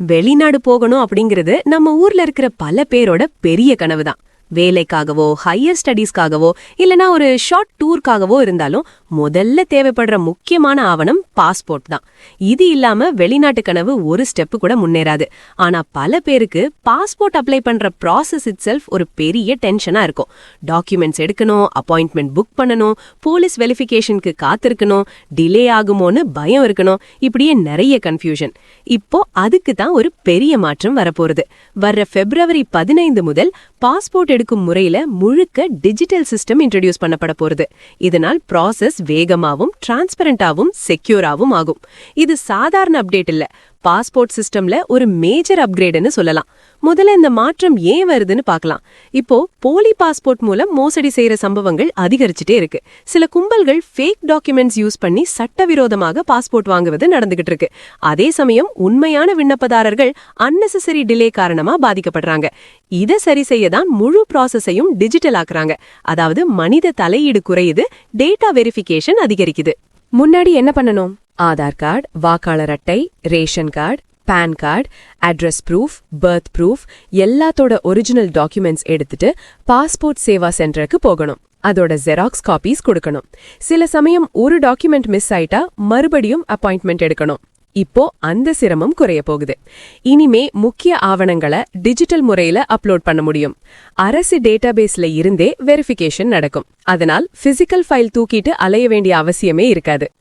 வெளிநாடு போகணும் அப்படிங்கிறது நம்ம ஊர்ல இருக்கிற பல பேரோட பெரிய கனவு தான் வேலைக்காகவோ ஹையர் ஸ்டடீஸ்க்காகவோ இல்லனா ஒரு ஷார்ட் டூர்க்காகவோ இருந்தாலும் முதல்ல தேவைப்படுற முக்கியமான ஆவணம் பாஸ்போர்ட் தான். இது இல்லாம வெளிநாட்டு கனவு ஒரு ஸ்டெப் கூட முன்னேறாது. ஆனா பல பேருக்கு பாஸ்போர்ட் அப்ளை பண்ற ப்ராசஸ் இட் செல்ஃப் ஒரு பெரிய டென்ஷனா இருக்கும். டாக்குமெண்ட்ஸ் எடுக்கணும் அப்பாயின்ட்மெண்ட் புக் பண்ணணும் போலீஸ் வெரிஃபிகேஷனுக்கு காத்திருக்கணும் டிலே ஆகுமோன்னு பயம் இருக்கணும். இப்படியே நிறைய கன்ஃபியூஷன் இப்போ அதுக்கு தான் ஒரு பெரிய மாற்றம் வரப்போறது. வர்ற பிப்ரவரி பதினைந்து முதல் பாஸ்போர்ட் எடுக்கும் முறையில முழுக்க டிஜிட்டல் சிஸ்டம் இன்ட்ரடியூஸ் பண்ணப்பட போறது. இதனால் ப்ராசஸ் வேகமாவும் டிரான்ஸ்பரண்டாவும் செக்யூராவும் ஆகும். இது சாதாரண அப்டேட் இல்ல. பாஸ்போர்ட் சிஸ்டம்ல ஒரு மேஜர் அப்கிரேடுன்னு சொல்லலாம். முதல்ல இந்த மாற்றம் ஏன் வருதுன்னு பார்க்கலாம். இப்போ போலி பாஸ்போர்ட் மூலம் மோசடி செய்யற சம்பவங்கள் அதிகரிச்சுட்டே இருக்கு. சில கும்பல்கள் ஃபேக் டாக்குமெண்ட்ஸ் யூஸ் பண்ணி சட்டவிரோதமாக பாஸ்போர்ட் வாங்குவது நடந்துகிட்டு இருக்கு. அதே சமயம் உண்மையான விண்ணப்பதாரர்கள் அன்னெசரி டிலே காரணமா பாதிக்கப்படுறாங்க. இதை சரி செய்ய தான் முழு ப்ராசஸையும் டிஜிட்டல் ஆக்குறாங்க. அதாவது மனித தலையீடு குறையுது டேட்டா வெரிஃபிகேஷன் அதிகரிக்குது. முன்னாடி என்ன பண்ணணும்? ஆதார் கார்டு வாக்காளர் அட்டை ration card PAN card address proof birth proof எல்லாத்தோட ஒரிஜினல் டாக்குமெண்ட்ஸ் எடுத்துட்டு பாஸ்போர்ட் சேவா சென்டருக்கு போகணும். அதோட ஜெராக்ஸ் காப்பீஸ் கொடுக்கணும். சில சமயம் ஒரு டாக்குமெண்ட் மிஸ் ஆயிட்டா மறுபடியும் அப்பாயிண்ட்மெண்ட் எடுக்கணும். இப்போ அந்த சிரமம் குறைய போகுது. இனிமே முக்கிய ஆவணங்களை டிஜிட்டல் முறையில அப்லோட் பண்ண முடியும். அரசு டேட்டாபேஸ்ல இருந்தே வெரிஃபிகேஷன் நடக்கும். அதனால் பிசிக்கல் ஃபைல் தூக்கிட்டு அலைய வேண்டிய அவசியமே இருக்காது.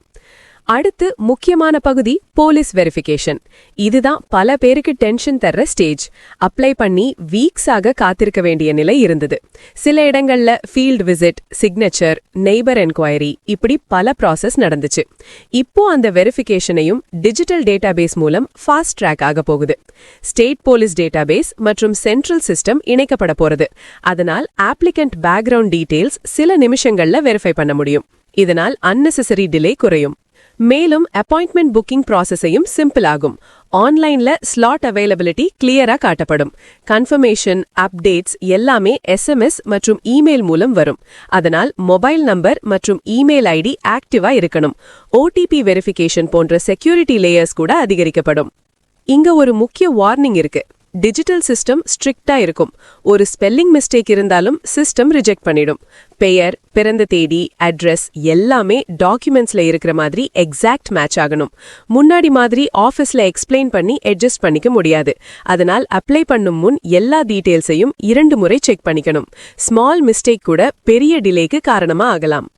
அடுத்து முக்கியமான பகுதி போலீஸ் வெரிஃபிகேஷன். இதுதான் பல பேருக்கு டென்ஷன் தர்ற ஸ்டேஜ். அப்ளை பண்ணி வீக்ஸாக காத்திருக்க வேண்டிய நிலை இருந்தது. சில இடங்கள்ல field visit signature neighbour enquiry இப்படி பல ப்ராசஸ் நடந்துச்சு. இப்போ அந்த வெரிஃபிகேஷனையும் டிஜிட்டல் டேட்டாபேஸ் மூலம் ஃபாஸ்ட் ட்ராக் ஆக போகுது. ஸ்டேட் போலீஸ் டேட்டாபேஸ் மற்றும் சென்ட்ரல் சிஸ்டம் இணைக்கப்பட போறது. அதனால் ஆப்ளிகண்ட் பேக்ரவுண்ட் டீடைல்ஸ் சில நிமிஷங்கள்ல வெரிஃபை பண்ண முடியும். இதனால் அன்னெசரி டிலே குறையும். மேலும் அப்பாயின்ட்மெண்ட் புக்கிங் ப்ராசஸையும் சிம்பிள் ஆகும். ஆன்லைன்ல ஸ்லாட் அவைலபிலிட்டி கிளியரா காட்டப்படும். கன்ஃபர்மேஷன் அப்டேட்ஸ் எல்லாமே எஸ்எம்எஸ் மற்றும் இமெயில் மூலம் வரும். அதனால் மொபைல் நம்பர் மற்றும் இமெயில் ஐடி ஆக்டிவா இருக்கணும். ஓடிபி வெரிஃபிகேஷன் போன்ற செக்யூரிட்டி லேயர்ஸ் கூட அதிகரிக்கப்படும். இங்க ஒரு முக்கிய வார்னிங் இருக்கு. டிஜிட்டல் சிஸ்டம் ஸ்ட்ரிக்டா இருக்கும். ஒரு ஸ்பெல்லிங் மிஸ்டேக் இருந்தாலும் சிஸ்டம் ரிஜெக்ட் பண்ணிடும். பெயர் பிறந்த தேதி அட்ரஸ் எல்லாமே டாக்குமெண்ட்ஸ்ல இருக்கிற மாதிரி எக்ஸாக்ட் மேட்ச் ஆகணும். முன்னாடி மாதிரி ஆஃபீஸ்ல எக்ஸ்பிளைன் பண்ணி அட்ஜஸ்ட் பண்ணிக்க முடியாது. அதனால் அப்ளை பண்ணும் முன் எல்லா டீட்டெயில்ஸையும் இரண்டு முறை செக் பண்ணிக்கணும். ஸ்மால் மிஸ்டேக் கூட பெரிய டிலேக்கு காரணமா ஆகலாம்.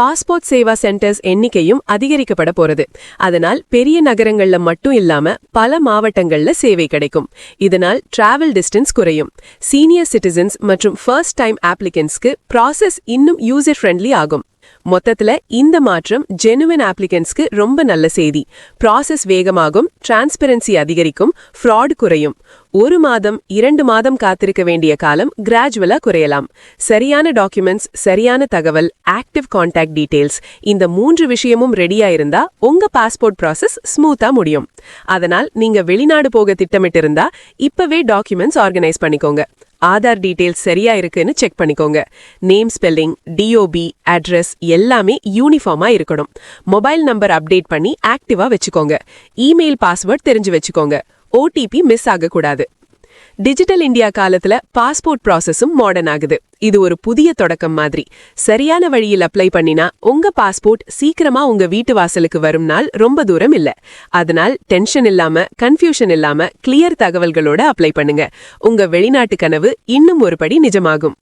பாஸ்போர்ட் சேவா சென்டர்ஸ் எண்ணிக்கையும் அதிகரிக்கப்பட போறது. அதனால் பெரிய நகரங்கள்ல மட்டும் இல்லாம பல மாவட்டங்கள்ல சேவை கிடைக்கும். இதனால் டிராவல் டிஸ்டன்ஸ் குறையும். சீனியர் சிட்டிசன்ஸ் மற்றும் ஃபர்ஸ்ட் டைம் ஆப்ளிகன்ஸ்க்கு ப்ராசஸ் இன்னும் யூசர் ஃப்ரெண்ட்லி ஆகும். மொத்தத்துல இந்த மாற்றம் ஜெனுவின் ஆப்ளிகன்ஸ்க்கு ரொம்ப நல்ல செய்தி. ப்ராசஸ் வேகமாகும் டிரான்ஸ்பரன்சி அதிகரிக்கும் ஃப்ராட் குறையும். ஒரு மாதம் இரண்டு மாதம் காத்திருக்க வேண்டிய காலம் கிராஜுவலா குறையலாம். சரியான டாக்குமெண்ட்ஸ் சரியான தகவல் ஆக்டிவ் கான்டாக்ட் டீடைல்ஸ் இந்த மூன்று விஷயமும் ரெடியா இருந்தா உங்க பாஸ்போர்ட் ப்ராசஸ் ஸ்மூத்தா முடியும். அதனால் நீங்க வெளிநாடு போக திட்டமிட்டிருந்தா இப்பவே டாக்குமெண்ட்ஸ் ஆர்கனைஸ் பண்ணிக்கோங்க. ஆதார் டீடைல்ஸ் சரியா இருக்குன்னு செக் பண்ணிக்கோங்க. நேம் ஸ்பெல்லிங் டிஓபி அட்ரஸ் எல்லாமே யூனிஃபார்மா இருக்கணும். மொபைல் நம்பர் அப்டேட் பண்ணி ஆக்டிவா வச்சுக்கோங்க. இமெயில் பாஸ்வேர்ட் தெரிஞ்சு வச்சுக்கோங்க. ஓடிபி மிஸ் ஆகக்கூடாது. டிஜிட்டல் இந்தியா காலத்துல பாஸ்போர்ட் ப்ராசஸும் மாடர்ன் ஆகுது. இது ஒரு புதிய தொடக்கம் மாதிரி. சரியான வழியில் அப்ளை பண்ணினா உங்க பாஸ்போர்ட் சீக்கிரமா உங்க வீட்டு வாசலுக்கு வரும் நாள் ரொம்ப தூரம் இல்ல. அதனால் டென்ஷன் இல்லாம கன்ஃபியூஷன் இல்லாம கிளியர் தகவல்களோட அப்ளை பண்ணுங்க. உங்க வெளிநாட்டு கனவு இன்னும் ஒரு படி நிஜமாகும்.